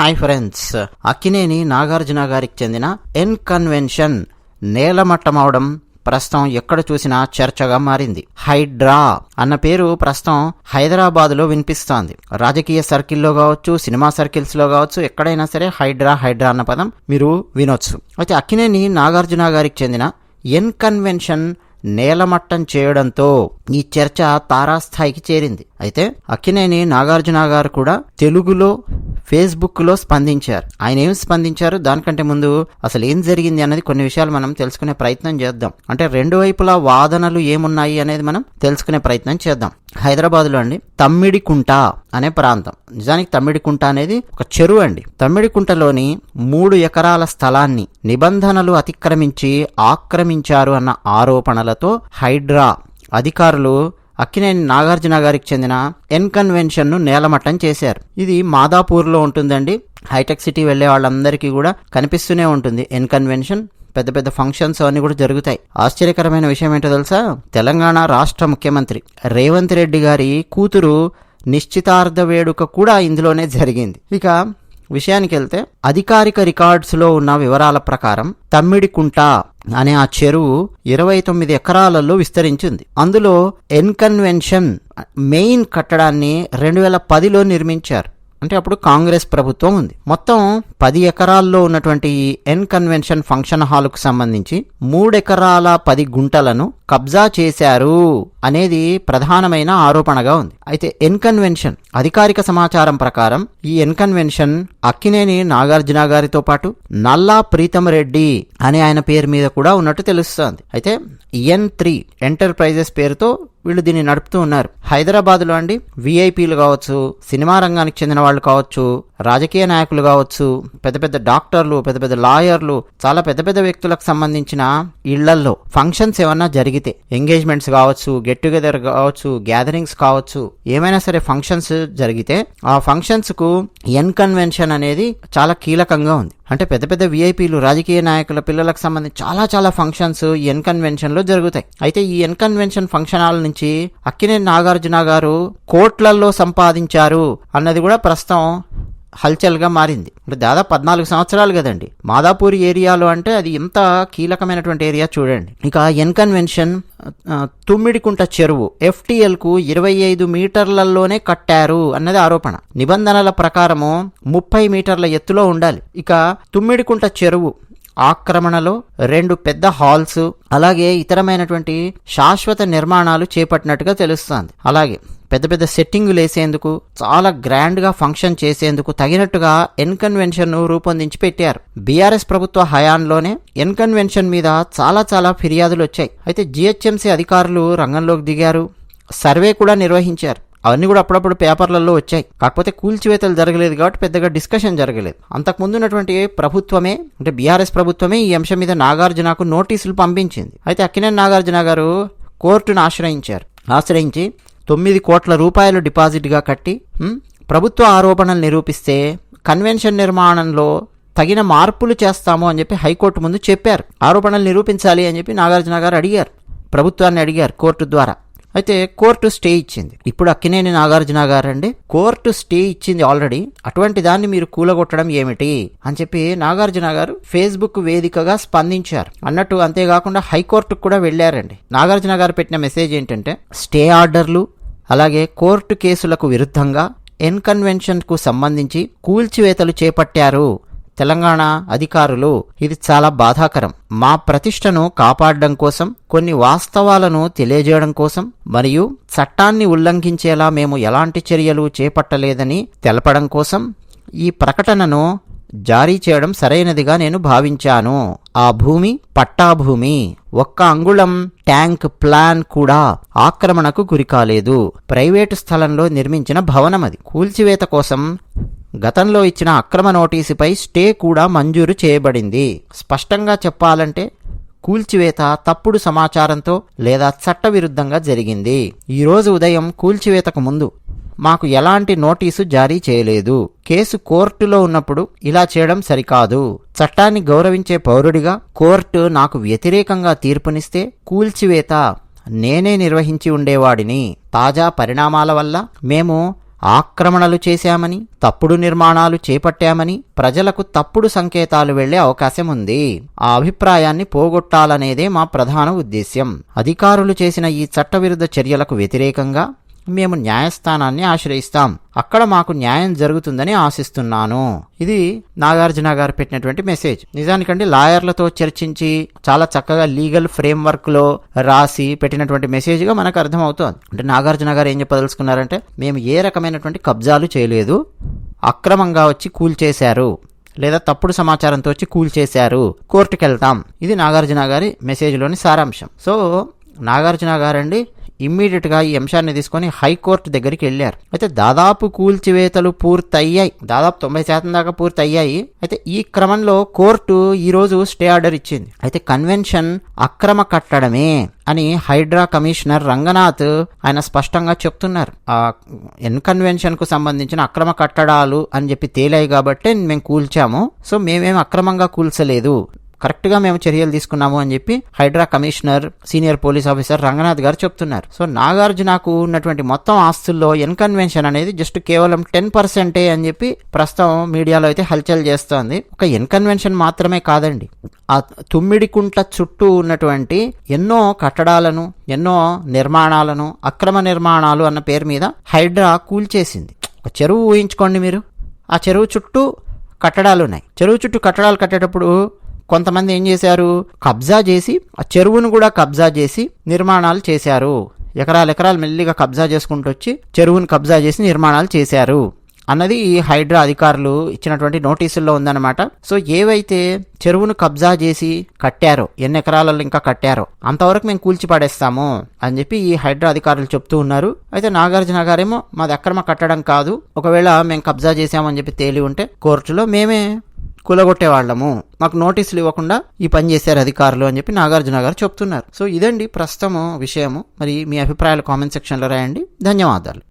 Hi friends. Akkineni Nagarjuna గారికి చెందిన N convention నేలమట్టం అవడం ప్రస్తుతం ఎక్కడ చూసినా చర్చగా మారింది. హైడ్రా అన్న పేరు ప్రస్తుతం హైదరాబాద్లో వినిపిస్తోంది. రాజకీయ సర్కిల్లో కావచ్చు సినిమా సర్కిల్స్లో కావచ్చు ఎక్కడైనా సరే హైడ్రా హైడ్రా అన్న పదం మీరు వినొచ్చు. అయితే అక్కినేని నాగార్జున గారికి చెందిన ఎన్ కన్వెన్షన్ నేలమట్టం చేయడంతో ఈ చర్చ తారాస్థాయికి చేరింది. అయితే అక్కినేని నాగార్జున గారు కూడా తెలుగులో ఫేస్బుక్లో స్పందించారు. ఆయన ఏం స్పందించారు? దానికంటే ముందు అసలు ఏం జరిగింది అనేది కొన్ని విషయాలు మనం తెలుసుకునే ప్రయత్నం చేద్దాం. అంటే రెండు వైపులా వాదనలు ఏమున్నాయి అనేది మనం తెలుసుకునే ప్రయత్నం చేద్దాం. హైదరాబాద్లో అండి తమ్మిడికుంట అనే ప్రాంతం. నిజానికి తమ్మిడికుంట అనేది ఒక చెరువు అండి. తమ్మిడికుంటలోని మూడు ఎకరాల స్థలాన్ని నిబంధనలు అతిక్రమించి ఆక్రమించారు అన్న ఆరోపణలతో హైడ్రా అధికారులు అక్కినేని నాగార్జున గారికి చెందిన ఎన్ కన్వెన్షన్ను నేలమట్టం చేశారు. ఇది మాదాపూర్లో ఉంటుందండి. హైటెక్ సిటీ వెళ్ళే వాళ్ళందరికీ కూడా కనిపిస్తూనే ఉంటుంది. ఎన్ కన్వెన్షన్ పెద్ద పెద్ద ఫంక్షన్స్ అవన్నీ కూడా జరుగుతాయి. ఆశ్చర్యకరమైన విషయం ఏంటో తెలుసా? తెలంగాణ రాష్ట్ర ముఖ్యమంత్రి రేవంత్ రెడ్డి గారి కూతురు నిశ్చితార్థ వేడుక కూడా ఇందులోనే జరిగింది. ఇక విషయానికి వెళ్తే అధికారిక రికార్డ్స్లో ఉన్న వివరాల ప్రకారం తమ్మిడికుంట అనే ఆ చెరువు ఇరవై తొమ్మిది ఎకరాలలో విస్తరించింది. అందులో ఎన్ కన్వెన్షన్ మెయిన్ కట్టడాన్ని రెండు వేల పదిలో నిర్మించారు. అంటే అప్పుడు కాంగ్రెస్ ప్రభుత్వం ఉంది. మొత్తం పది ఎకరాల్లో ఉన్నటువంటి ఈ ఎన్ కన్వెన్షన్ ఫంక్షన్ హాల్కు సంబంధించి మూడెకరాల పది గుంటలను కబ్జా చేశారు. అనేది ప్రధానమైన ఆరోపణగా ఉంది. అయితే ఎన్కన్వెన్షన్ అధికారిక సమాచారం ప్రకారం ఈ ఎన్కన్వెన్షన్ అక్కినేని నాగార్జున గారితో పాటు నల్లా ప్రీతం రెడ్డి అనే ఆయన పేరు మీద కూడా ఉన్నట్టు తెలుస్తోంది. అయితే ఎన్ త్రీ ఎంటర్ప్రైజెస్ పేరుతో వీళ్ళు దీన్ని నడుపుతూ ఉన్నారు. హైదరాబాద్లో అండి విఐపీలు కావచ్చు సినిమా రంగానికి చెందిన వాళ్ళు కావచ్చు రాజకీయ నాయకులు కావచ్చు పెద్ద పెద్ద డాక్టర్లు పెద్ద పెద్ద లాయర్లు చాలా పెద్ద పెద్ద వ్యక్తులకు సంబంధించిన ఇళ్ళల్లో ఫంక్షన్స్ ఏమన్నా జరిగితే ఎంగేజ్మెంట్స్ కావచ్చు గెట్ టుగెదర్ కావచ్చు గ్యాదరింగ్స్ కావచ్చు ఏమైనా సరే ఫంక్షన్స్ జరిగితే ఆ ఫంక్షన్స్కు ఎన్ కన్వెన్షన్ అనేది చాలా కీలకంగా ఉంది. అంటే పెద్ద పెద్ద విఐపీలు రాజకీయ నాయకుల పిల్లలకు సంబంధించి చాలా చాలా ఫంక్షన్స్ ఈ ఎన్ కన్వెన్షన్లో జరుగుతాయి. అయితే ఈ ఎన్ కన్వెన్షన్ ఫంక్షన్ హాల్ నుంచి అక్కినే నాగార్జున గారు కోట్లల్లో సంపాదించారు అన్నది కూడా ప్రస్తుతం హల్చల్గా మారింది. అంటే దాదాపు పద్నాలుగు సంవత్సరాలు కదండి. మాదాపూర్ ఏరియాలో అంటే అది ఎంత కీలకమైనటువంటి ఏరియా చూడండి. ఇక ఎన్కన్వెన్షన్ తుమ్మిడికుంట చెరువు ఎఫ్టీఎల్కు ఇరవై ఐదు మీటర్లలోనే కట్టారు అన్నది ఆరోపణ. నిబంధనల ప్రకారము ముప్పై మీటర్ల ఎత్తులో ఉండాలి. ఇక తుమ్మిడికుంట చెరువు ఆక్రమణలో రెండు పెద్ద హాల్స్ అలాగే ఇతరమైనటువంటి శాశ్వత నిర్మాణాలు చేపట్టినట్టుగా తెలుస్తోంది. అలాగే పెద్ద పెద్ద సెట్టింగులు వేసేందుకు చాలా గ్రాండ్గా ఫంక్షన్ చేసేందుకు తగినట్టుగా ఎన్కన్వెన్షన్ను రూపొందించి పెట్టారు. బీఆర్ఎస్ ప్రభుత్వ హయాంలోనే ఎన్కన్వెన్షన్ మీద చాలా చాలా ఫిర్యాదులు వచ్చాయి. అయితే జిహెచ్ఎంసీ అధికారులు రంగంలోకి దిగారు. సర్వే కూడా నిర్వహించారు. అవన్నీ కూడా అప్పుడప్పుడు పేపర్లలో వచ్చాయి. కాకపోతే కూల్చివేతలు జరగలేదు కాబట్టి పెద్దగా డిస్కషన్ జరగలేదు. అంతకుముందు ఉన్నటువంటి ప్రభుత్వమే అంటే బీఆర్ఎస్ ప్రభుత్వమే ఈ అంశం మీద నాగార్జునకు నోటీసులు పంపించింది. అయితే అక్కినేని నాగార్జున గారు కోర్టును ఆశ్రయించారు. ఆశ్రయించి తొమ్మిది కోట్ల రూపాయలు డిపాజిట్గా కట్టి ప్రభుత్వ ఆరోపణలు నిరూపిస్తే కన్వెన్షన్ నిర్మాణంలో తగిన మార్పులు చేస్తాము అని చెప్పి హైకోర్టు ముందు చెప్పారు. ఆరోపణలు నిరూపించాలి అని చెప్పి నాగార్జున గారు అడిగారు. ప్రభుత్వాన్ని అడిగారు కోర్టు ద్వారా. అయితే కోర్టు స్టే ఇచ్చింది. ఇప్పుడు అక్కినేని నాగార్జున గారండి కోర్టు స్టే ఇచ్చింది ఆల్రెడీ అటువంటి దాన్ని మీరు కూలగొట్టడం ఏమిటి? అని చెప్పి నాగార్జున గారు ఫేస్బుక్ వేదికగా స్పందించారు. అన్నట్టు అంతేకాకుండా హైకోర్టుకు కూడా వెళ్ళారండి. నాగార్జున గారు పెట్టిన మెసేజ్ ఏంటంటే స్టే ఆర్డర్లు అలాగే కోర్టు కేసులకు విరుద్ధంగా ఎన్కన్వెన్షన్కు కు సంబంధించి కూల్చివేతలు చేపట్టారు. తెలంగాణ అధికారులు ఇది చాలా బాధాకరం. మా ప్రతిష్టను కాపాడడం కోసం కొన్ని వాస్తవాలను తెలియజేయడం కోసం మరియు చట్టాన్ని ఉల్లంఘించేలా మేము ఎలాంటి చర్యలు చేపట్టలేదని తెలపడం కోసం ఈ ప్రకటనను జారీ చేయడం సరైనదిగా నేను భావించాను. ఆ భూమి పట్టాభూమి. ఒక్క అంగుళం ట్యాంక్ ప్లాన్ కూడా ఆక్రమణకు గురికాలేదు. ప్రైవేటు స్థలంలో నిర్మించిన భవనం అది. కూల్చివేత కోసం గతంలో ఇచ్చిన అక్రమ నోటీసుపై స్టే కూడా మంజూరు చేయబడింది. స్పష్టంగా చెప్పాలంటే కూల్చివేత తప్పుడు సమాచారంతో లేదా చట్టవిరుద్ధంగా జరిగింది. ఈరోజు ఉదయం కూల్చివేతకు ముందు మాకు ఎలాంటి నోటీసు జారీ చేయలేదు. కేసు కోర్టులో ఉన్నప్పుడు ఇలా చేయడం సరికాదు. చట్టాన్ని గౌరవించే పౌరుడిగా కోర్టు నాకు వ్యతిరేకంగా తీర్పునిస్తే కూల్చివేత నేనే నిర్వహించి ఉండేవాడిని. తాజా పరిణామాల వల్ల మేము ఆక్రమణలు చేశామని తప్పుడు నిర్మాణాలు చేపట్టామని ప్రజలకు తప్పుడు సంకేతాలు వెళ్ళే అవకాశం ఉంది. ఆ అభిప్రాయాన్ని పోగొట్టాలనేదే మా ప్రధాన ఉద్దేశ్యం. అధికారులు చేసిన ఈ చట్టవిరుద్ధ చర్యలకు వ్యతిరేకంగా మేము న్యాయస్థానాన్ని ఆశ్రయిస్తాం. అక్కడ మాకు న్యాయం జరుగుతుందని ఆశిస్తున్నాను. ఇది నాగార్జున గారు పెట్టినటువంటి మెసేజ్. నిజానికండి లాయర్లతో చర్చించి చాలా చక్కగా లీగల్ ఫ్రేమ్వర్క్లో రాసి పెట్టినటువంటి మెసేజ్గా మనకు అర్థమవుతోంది. అంటే నాగార్జున గారు ఏం చెప్పదలుచుకున్నారంటే మేము ఏ రకమైనటువంటి కబ్జాలు చేయలేదు. అక్రమంగా వచ్చి కూల్చేశారు లేదా తప్పుడు సమాచారంతో వచ్చి కూల్చేశారు కోర్టుకెళ్తాం. ఇది నాగార్జున గారి మెసేజ్లోని సారాంశం. సో నాగార్జున గారండి ఇమ్మీడియట్గా ఈ అంశాన్ని తీసుకొని హైకోర్టు దగ్గరికి వెళ్ళారు. అయితే దాదాపు కూల్చివేతలు పూర్తయ్యాయి. దాదాపు తొంభై శాతం దాకా పూర్తయ్యాయి. అయితే ఈ క్రమంలో కోర్టు ఈరోజు స్టే ఆర్డర్ ఇచ్చింది. అయితే కన్వెన్షన్ అక్రమ కట్టడమే అని హైడ్రా కమిషనర్ రంగనాథ్ ఆయన స్పష్టంగా చెప్తున్నారు. ఆ ఎన్కు సంబంధించిన అక్రమ కట్టడాలు అని చెప్పి తేలాయి కాబట్టి మేము కూల్చాము. సో మేమేం అక్రమంగా కూల్చలేదు. కరెక్ట్గా మేము చర్యలు తీసుకున్నాము అని చెప్పి Hydraa commissioner senior police officer Ranganath గారు చెప్తున్నారు. సో నాగార్జునకు ఉన్నటువంటి మొత్తం ఆస్తుల్లో ఇన్కన్వెన్షన్ అనేది జస్ట్ కేవలం టెన్ పర్సెంటే అని చెప్పి ప్రస్తుతం మీడియాలో అయితే హల్చల్ చేస్తోంది. ఒక ఇన్కన్వెన్షన్ మాత్రమే కాదండి. ఆ తుమ్మిడికుంట్ల చుట్టూ ఉన్నటువంటి ఎన్నో కట్టడాలను ఎన్నో నిర్మాణాలను అక్రమ నిర్మాణాలు అన్న పేరు మీద హైడ్రా కూల్చేసింది. ఒక చెరువు ఊహించుకోండి మీరు. ఆ చెరువు చుట్టూ కట్టడాలు ఉన్నాయి. చెరువు చుట్టూ కట్టడాలు కట్టేటప్పుడు కొంతమంది ఏం చేశారు? కబ్జా చేసి ఆ చెరువును కూడా కబ్జా చేసి నిర్మాణాలు చేశారు. ఎకరాలు ఎకరాలు మెల్లిగా కబ్జా చేసుకుంటూ వచ్చి చెరువును కబ్జా చేసి నిర్మాణాలు చేశారు. అన్నది ఈ హైడ్రా అధికారులు ఇచ్చినటువంటి నోటీసుల్లో ఉందన్నమాట. సో ఏవైతే చెరువును కబ్జా చేసి కట్టారో ఎన్ని ఎకరాలలో ఇంకా కట్టారో అంతవరకు మేము కూల్చి పడేస్తాము అని చెప్పి ఈ హైడ్రా అధికారులు చెప్తూ ఉన్నారు. అయితే నాగార్జున గారేమో మాది అక్రమ కట్టడం కాదు ఒకవేళ మేము కబ్జా చేశామని చెప్పి తేలి ఉంటే కోర్టులో మేమే కూలగొట్టేవాళ్ళము. మాకు నోటీసులు ఇవ్వకుండా ఈ పని చేశారు అధికారులు అని చెప్పి నాగార్జున గారు చెప్తున్నారు. సో ఇదండి ప్రస్తుతము విషయము. మరి మీ అభిప్రాయాలు కామెంట్ సెక్షన్లో రాయండి. ధన్యవాదాలు.